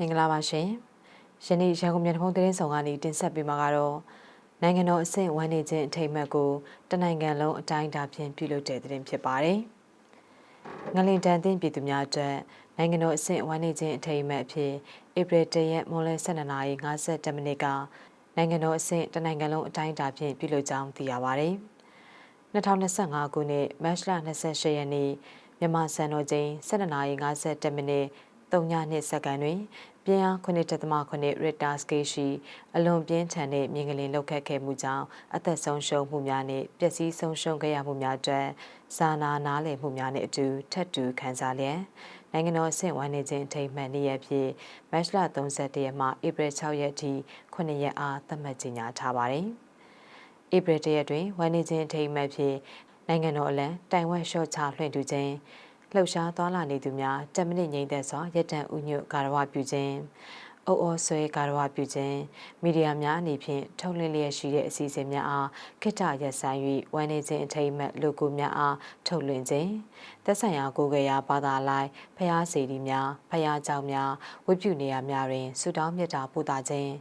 မင်္ဂလာပါရှင်ယနေ့ရန်ကုန်မြို့ထုံးသတင်းဆောင်ကနေတင်ဆက်ပေးမှာကတော့နိုင်ငံတော်အဆင့်ဝန်နေခြင်းအထိမ်းအမှတ်ကိုတနိုင်ငံလုံးအတိုင်းအတာဖြင့်ပြုလုပ်တဲ့သတင်းဖြစ်ပါတယ်ငလင်တန်တင်ပြည်သူများအတွက်နိုင်ငံတော်အဆင့်ဝန်နေခြင်းအထိမ်းအမှတ်အဖြစ်ဧပြီ၁ရက်မွန်လယ်12:50မိနစ်ကနိုင်ငံတော်အဆင့်တနိုင်ငံလုံးအတိုင်းအတာဖြင့်ပြုလုပ်ကြောင်းသိရပါတယ်2025ခုနှစ်မတ်လ28ရက်နေ့မြန်မာစံတော်ချိန်12:50မိနစ် 3ညနှစ်စက္ကန့်တွင်ပြင်းအား9.8 Richter scale ရှိအလွန်ပြင်းထန်တဲ့မြင်ကလေးလောက်ခတ်ခဲ့မှုကြောင့်အသက်ဆုံးရှုံးမှုများနဲ့ပျက်စီးဆုံးရှုံးခဲ့ရမှုများအတွက်စာနာနားလည်မှုများနဲ့အတူထပ်တူခံစားလျက်နိုင်ငံတော်အဆင့်ဝိုင်းနေခြင်းထိမှန်နေ့ရက်ဖြစ်မတ်လ31ရက်မှဧပြီ6ရက်ထိ9ရက်အားသတ်မှတ်ကြေညာထားပါတယ်။ဧပြီ1ရက်တွင်ဝိုင်းနေခြင်းထိမှန်ဖြစ်နိုင်ငံတော်အလံတိုင်ဝမ်ရှော့ချလွှင့်ထူခြင်း လှုပ်ရှားသွားလာနေသူများ10မိနစ်ငြိမ်သက်စွာရက်တန့်ဥညွတ်ကာရဝပြုခြင်းအုပ်အော်ဆွဲကာရဝပြုခြင်းမီဒီယာများအနေဖြင့်ထုတ်လွှင့်လျက်ရှိတဲ့အစီအစဉ်များအားခိတ္တရက်ဆိုင်၍ဝန်နေခြင်းအထိမ်းအမှတ်လူကိုများအားထုတ်လွှင့်ခြင်းသက်ဆိုင်ရာကိုယ်ကြရာဘာသာလိုက်ဖျားစီတီများဖျားကြောင်များဝိပုနေရာများတွင်ဆုတောင်းမြတ်တာပို့တာခြင်း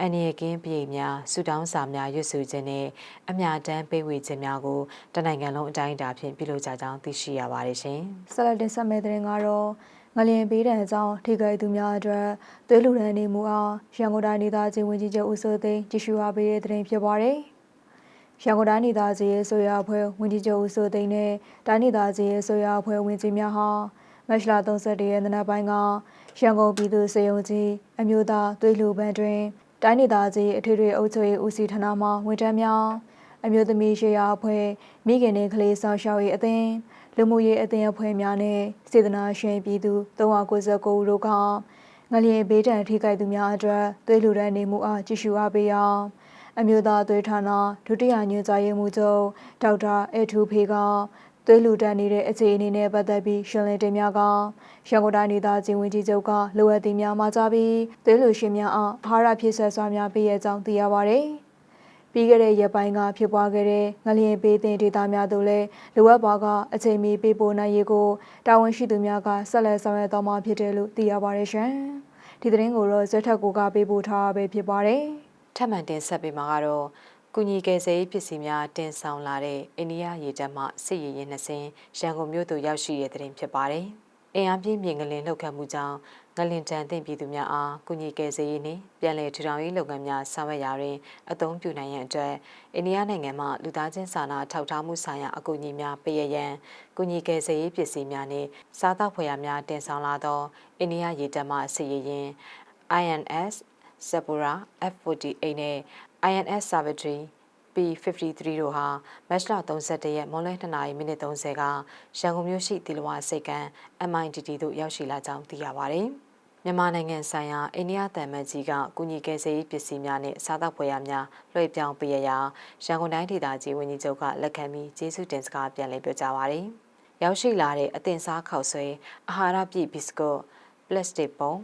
အန်ရီကင်းပြည်များဆူတောင်းစာများရွတ်ဆိုခြင်းနဲ့အမြတမ်းပေးဝေခြင်းများကိုတနိုင်ငံလုံးအတိုင်းအတာဖြင့်ပြုလုပ်ကြကြောင်းသိရှိရပါတယ်ရှင်။ဆက်လက်တင်ဆက်မယ့်သတင်းကတော့ငလျင်ပေးတဲ့အကြောင်းထိခိုက်သူများအတွက်သွေးလူရန်နေမှုအားရန်ကုန်တိုင်းဒေသကြီးဝန်ကြီးချုပ်ဦးစိုးသိန်းကြည့်ရှုအားပေးတဲ့သတင်းဖြစ်ပါတယ်။ရန်ကုန်တိုင်းဒေသကြီးရဲ့ဆိုရအဖွဲ့ဝန်ကြီးချုပ်ဦးစိုးသိန်းနဲ့တိုင်းဒေသကြီးရဲ့ဆိုရအဖွဲ့ဝန်ကြီးများဟာမတ်လ31ရက်နေ့ပိုင်းကရန်ကုန်ပြည်သူ့စေယုံကြီးအမျိုးသားသွေးလူပန်းတွင် တိုင်းဒေသကြီးအထွေထွေအုပ်ချုပ်ရေးဦးစီးဌာနမှဝန်ထမ်းများအမျိုးသမီးရှေ့ရအဖွဲ့မိခင်နဲ့ကလေးဆောင်ရှောက်ရေးအသင်းလူမှုရေးအသင်းအဖွဲ့များနဲ့စေတနာရှင်ပြည်သူ399ဦးတို့ကငလျင်ဘေးဒဏ်ထိခိုက်သူများအတွက်သွေးလူဒဏ်နေမှုအားကြီးစုအားပေးအောင်အမျိုးသားသွေးဌာနဒုတိယညွှန်ကြားရေးမှူးချုပ်ဒေါက်တာအေထူဖေက သွေးလူတန်းနေတဲ့အခြေအနေနဲ့ပတ်သက်ပြီးရှင်းလင်းတင်များကရန်ကုန်တိုင်းဒေသကြီးဝန်ကြီးချုပ်ကလိုအပ်သည်များမှာကြားပြီးသွေးလူရှင်များအားအာဟာရဖြစ်ဆက်စွာများပေးရကြောင်းသိရပါဗျ။ပြီးခဲ့တဲ့ရက်ပိုင်းကဖြစ်ပွားခဲ့တဲ့ငလျင်ပေးတဲ့ဒေသများတို့လည်းလိုအပ်ပါကအချိန်မီပေးပို့နိုင်ရေးကိုတာဝန်ရှိသူများကဆက်လက်ဆောင်ရွက်သွားမှာဖြစ်တယ်လို့သိရပါတယ်ရှင်။ဒီသတင်းကိုတော့ဇက်ထက်ကိုကပေးပို့ထားပဲဖြစ်ပါတယ်။ထပ်မံတင်ဆက်ပေးမှာကတော့ ကုညီကယ်ဆယ်ရေးပစ္စည်းများတင်ဆောင်လာတဲ့အိန္ဒိယရေတပ်မှစစ်ရေးရင်နှစင်းရန်ကုန်မြို့သို့ရောက်ရှိတဲ့တဲ့ဖြစ်ပါတယ်။အင်အားပြင်းမြင့်ကလင်လှုပ်ခတ်မှုကြောင့်ငလင်တန်သင့်ပြည်သူများအားကုညီကယ်ဆယ်ရေးနှင့်ပြည်내ထူထောင်ရေးလုပ်ငန်းများဆောင်ရွက်ရာတွင်အသုံးပြုနိုင်ရန်အတွက်အိန္ဒိယနိုင်ငံမှလူသားချင်းစာနာထောက်ထားမှုဆိုင်ရာအကူအညီများပေးရန်ကုညီကယ်ဆယ်ရေးပစ္စည်းများနှင့်စားသောက်ဖွယ်ရာများတင်ဆောင်လာသောအိန္ဒိယရေတပ်မှစစ်ရေးရင် INS Sapura F48 နဲ့ INS Savitri P53 တို့ဟာမတ်လ31ရက်မွန်လယ်2နာရီမိနစ်30ကရန်ကုန်မြို့ရှိတီလဝါစိတ်ကမ်း MIDT သို့ရောက်ရှိလာကြောင်းသိရပါဗျ။မြန်မာနိုင်ငံဆိုင်ရာအိန္ဒိယတန်မတ်ကြီးကကုညီကယ်ဆယ်ရေးပစ္စည်းများနဲ့စားသောက်ပွဲရများလွှဲပြောင်းပေးရရာရန်ကုန်တိုင်းဒေသကြီးဝန်ကြီးချုပ်ကလက်ခံပြီးကျေးဇူးတင်စကားပြန်လည်ပြောကြားပါရယ်။ရောက်ရှိလာတဲ့အသင်စားခောက်ဆွဲအာဟာရပြည့်ဘစ်ကွတ်ပလတ်စတစ်ပုံ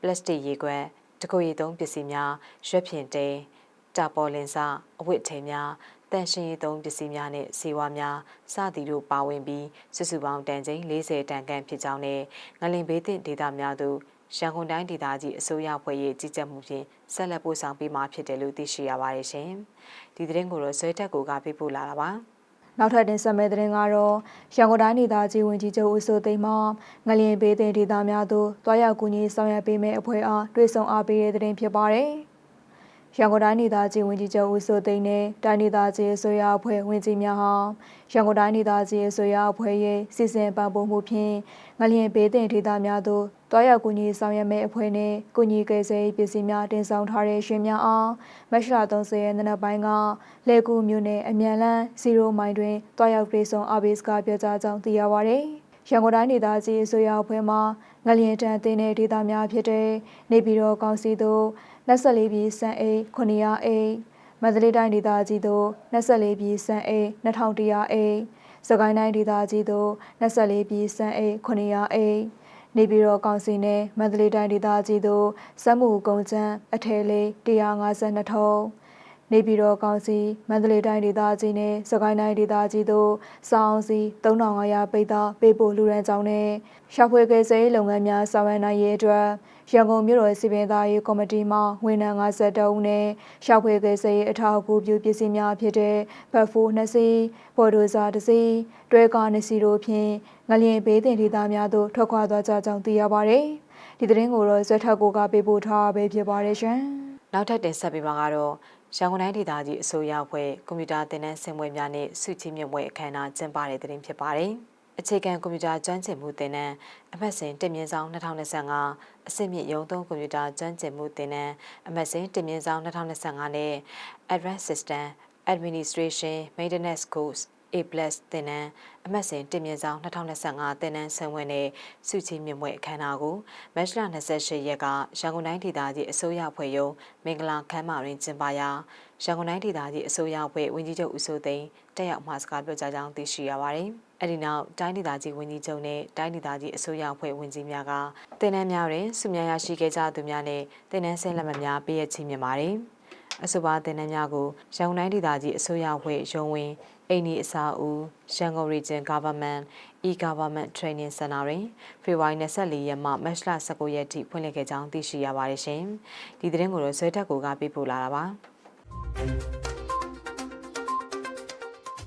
ပလတ်စတစ်ရေခွက်တကိုရီသုံးပစ္စည်းများရွက်ဖြင့်တဲ တာပေါ်လင်စအဝတ်ထည်များတန်ရှင်ရေးသုံးပစ္စည်းများနဲ့စေဝါများစသည်တို့ပါဝင်ပြီးစုစုပေါင်းတန်ချိန်40တန်ခန့်ဖြစ်ကြောင်းနဲ့ငလင်ဘေးသင့်ဒေသများသို့ရန်ကုန်တိုင်းဒေသကြီးအစိုးရဖွဲ့ရေးကြီးကြပ်မှုဖြင့်ဆက်လက်ပို့ဆောင်ပေးမှာဖြစ်တယ်လို့သိရှိရပါတယ်ရှင်။ဒီသတင်းကိုတော့ဆွဲတက်ကိုကပေးပို့လာတာပါ။နောက်ထပ်တင်ဆက်မယ့်သတင်းကတော့ရန်ကုန်တိုင်းဒေသကြီးဝန်ကြီးချုပ်ဦးစိုးသိမ်းမှငလျင်ဘေးသင့်ဒေသများသို့တွားရောက်ကူညီဆောင်ရွက်ပေးမယ့်အဖွဲ့အားတွေ့ဆုံအားပေးတဲ့သတင်းဖြစ်ပါတယ်။ ရန်ကုန်တိုင်းဒေသကြီးဝန်ကြီးချုပ်ဦးစိုးသိန်းနဲ့တိုင်းဒေသကြီးအစိုးရအဖွဲ့ဝန်ကြီးများဟာရန်ကုန်တိုင်းဒေသကြီးအစိုးရအဖွဲ့ရဲ့စီစဉ်ပံ့ပိုးမှုဖြင့်ငလျင်ဘေးသင့်ဒေသများသို့တွားရောက်ကူညီဆောင်ရွက်မယ့်အဖွဲ့နဲ့ကူညီကယ်ဆယ်ရေးပစ္စည်းများတင်ဆောင်ထားတဲ့ရှင်များအားမတ်လ30ရက်နေ့ပိုင်းကလေကူမြို့နယ်အမြန်လန်း0မိုင်တွင်တွားရောက်ပြေဆုံးအဘိစကပြောကြားကြောင်းသိရပါဗျ။ရန်ကုန်တိုင်းဒေသကြီးအစိုးရအဖွဲ့မှငလျင်တန်တင်တဲ့ဒေသများဖြစ်တဲ့နေပြည်တော်ကောင်စီသို့ 24ပြည်စံအိတ်900အိတ်မန္တလေးတိုင်းဒေသကြီးသို့24ပြည်စံအိတ်2100အိတ်စကိုင်းတိုင်းဒေသကြီးသို့24ပြည်စံအိတ်900အိတ်နေပြည်တော်ကောင်စီနဲ့မန္တလေးတိုင်းဒေသကြီးသို့စက်မှုကုန်ကျန်းအထည်လေး152ထုံး နေပြည်တော်ကောင်စီမန္တလေးတိုင်းဒေသကြီးနဲ့စကိုင်းတိုင်းဒေသကြီးတို့စောင်းစီ3500ပိတ်သားပေးပို့လူရန်ကြောင်းနဲ့ရှာဖွေကယ်ဆယ်ရေးလုပ်ငန်းများဆောင်ရွက်နိုင်ရေးအတွက်ရန်ကုန်မြို့တော်စီပင်သားရေးကော်မတီမှဝန်ထမ်း52ဦးနဲ့ရှာဖွေကယ်ဆယ်ရေးအထောက်အကူပြုပစ္စည်းများဖြစ်တဲ့ဘတ်ဖိုး2စီးပေါ်ဒိုဇာ1စီးတွဲကား2စီးတို့ဖြင့်ငလျင်ဘေးတင်ဒေသများသို့ထွက်ခွာသွားကြကြောင်းသိရပါသည်ဒီသတင်းကိုတော့ဇက်ထက်ကိုကပေးပို့ထားပဲဖြစ်ပါတယ်ရှင်နောက်ထပ်တင်ဆက်ပေးမှာကတော့ ရန်ကုန်တိုင်းဒေသကြီးအစိုးရအဖွဲ့ကွန်ပျူတာသင်တန်းဆင်ပွဲများနဲ့စုချီးမြှင့်ပွဲအခမ်းအနားကျင်းပတဲ့တဲ့တင်ဖြစ်ပါတယ်။အခြေခံကွန်ပျူတာကျွမ်းကျင်မှုသင်တန်းအမှတ်စဉ်တင်မြင့်ဆောင်2025အဆင့်မြင့်ရုံးသုံးကွန်ပျူတာကျွမ်းကျင်မှုသင်တန်းအမှတ်စဉ်တင်မြင့်ဆောင်2025နဲ့ Advanced System Administration Maintenance Course A+ သင်တန်းအမှတ်စဉ်တင်မြင့်ဆောင်2025သင်တန်းဆင်ပွဲနဲ့စုချီးမြှင့်ပွဲအခမ်းအနားကိုမတ်လ28ရက်ကရန်ကုန်တိုင်းဒေသကြီးအစိုးရအဖွဲ့ရုံးမင်္ဂလာခမ်းမတွင်ကျင်းပရာရန်ကုန်တိုင်းဒေသကြီးအစိုးရအဖွဲ့ဝန်ကြီးချုပ်ဦးစိုးသိန်းတက်ရောက်မှစကားပြောကြားကြောင်းသိရှိရပါတယ်။အဲဒီနောက်တိုင်းဒေသကြီးဝန်ကြီးချုပ်နဲ့တိုင်းဒေသကြီးအစိုးရအဖွဲ့ဝန်ကြီးများကတင်နန်းများတွင်စုများရရှိခဲ့ကြသူများနဲ့တင်နန်းဆင်းလက်မှတ်များပေးရချီးမြှင့်ပါတယ်။အဆိုပါတင်နန်းများကိုရန်ကုန်တိုင်းဒေသကြီးအစိုးရအဖွဲ့ရုံးဝင် အိန္ဒိအစာဦးရန်ကုန် Region Government e-Government Training Center တွင်ဖေဖော်ဝါရီ24ရက်မှမတ်လ19ရက်ထိဖွင့်လှစ်ခဲ့ကြောင်းသိရှိရပါတယ်ရှင်။ဒီသတင်းကိုတော့ဆွဲတက်ကိုကပေးပို့လာတာပါ။